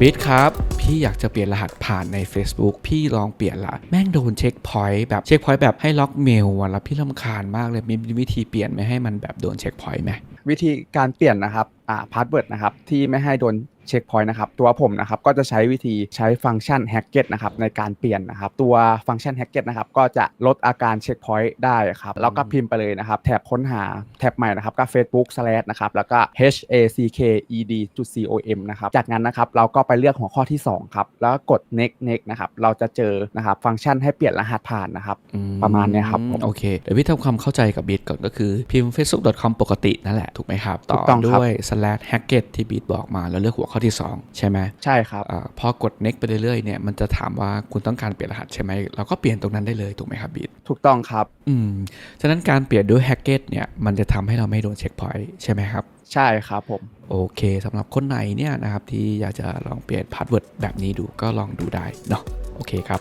บิทครับ พี่อยากจะเปลี่ยนรหัสผ่านใน Facebook พี่ลองเปลี่ยนละ แม่งโดนเช็คพอยต์แบบเช็คพอยต์แบบให้ล็อกเมลวันละพี่ลำคาญมากเลยมีวิธีเปลี่ยนไม่ให้มันแบบโดนเช็คพอยต์ไหมวิธีการเปลี่ยนนะครับอ่าพาสเวิร์ดนะครับที่ไม่ให้โดนเช็คพอยต์นะครับตัวผมนะครับก็จะใช้วิธีใช้ฟังก์ชัน h a c k e t นะครับในการเปลี่ยนนะครับตัวฟังก์ชัน h a c k e t นะครับก็จะลดอาการเช็คพอยต์ได้ครับแล้วก็พิมพ์ไปเลยนะครับแท็บค้นหาแท็บใหม่นะครับก็ Facebook slash นะครับแล้วก็ h a c k e d c o m นะครับจากนั้นนะครับเราก็ไปเลือกหัวข้อที่สองครับแล้วก็กด next next นะครับเราจะเจอนะครับฟังก์ชันให้เปลี่ยนรหัสผ่านนะครับอืประมาณเนี้ยครับผมโอเคเดี๋ยวพี่ทำความเข้าใจกับบีทก่อนก็คือพิมพ์ facebook.com ปกตินั่นแหละถูกไหมครับถูต่อกต้องครับด้วย slash hacket ที่บีทบอกมา แล้วเลือกหัวข้อที่ 2 ใช่ไหมใช่ครับอาพอกด next ไปเรื่อยๆเนี่ยมันจะถามว่าคุณต้องการเปลี่ยนรหัสใช่ไหมเราก็เปลี่ยนตรงนั้นได้เลยถูกไหมครับบีทถูกต้องครับอืมฉะนั้นการเปลี่ยนด้วย hacket เนี่ยมันจะทำให้เราไม่โดนเช็คพอยต์ใช่ไหมครับใช่ครับผม โอเคสำหรับคนไหนเนี่ยนะครับที่อยากจะลองเปลี่ยนพาสเวิร์ดแบบนี้ดูก็ลองดูได้เนาะโอเคครับ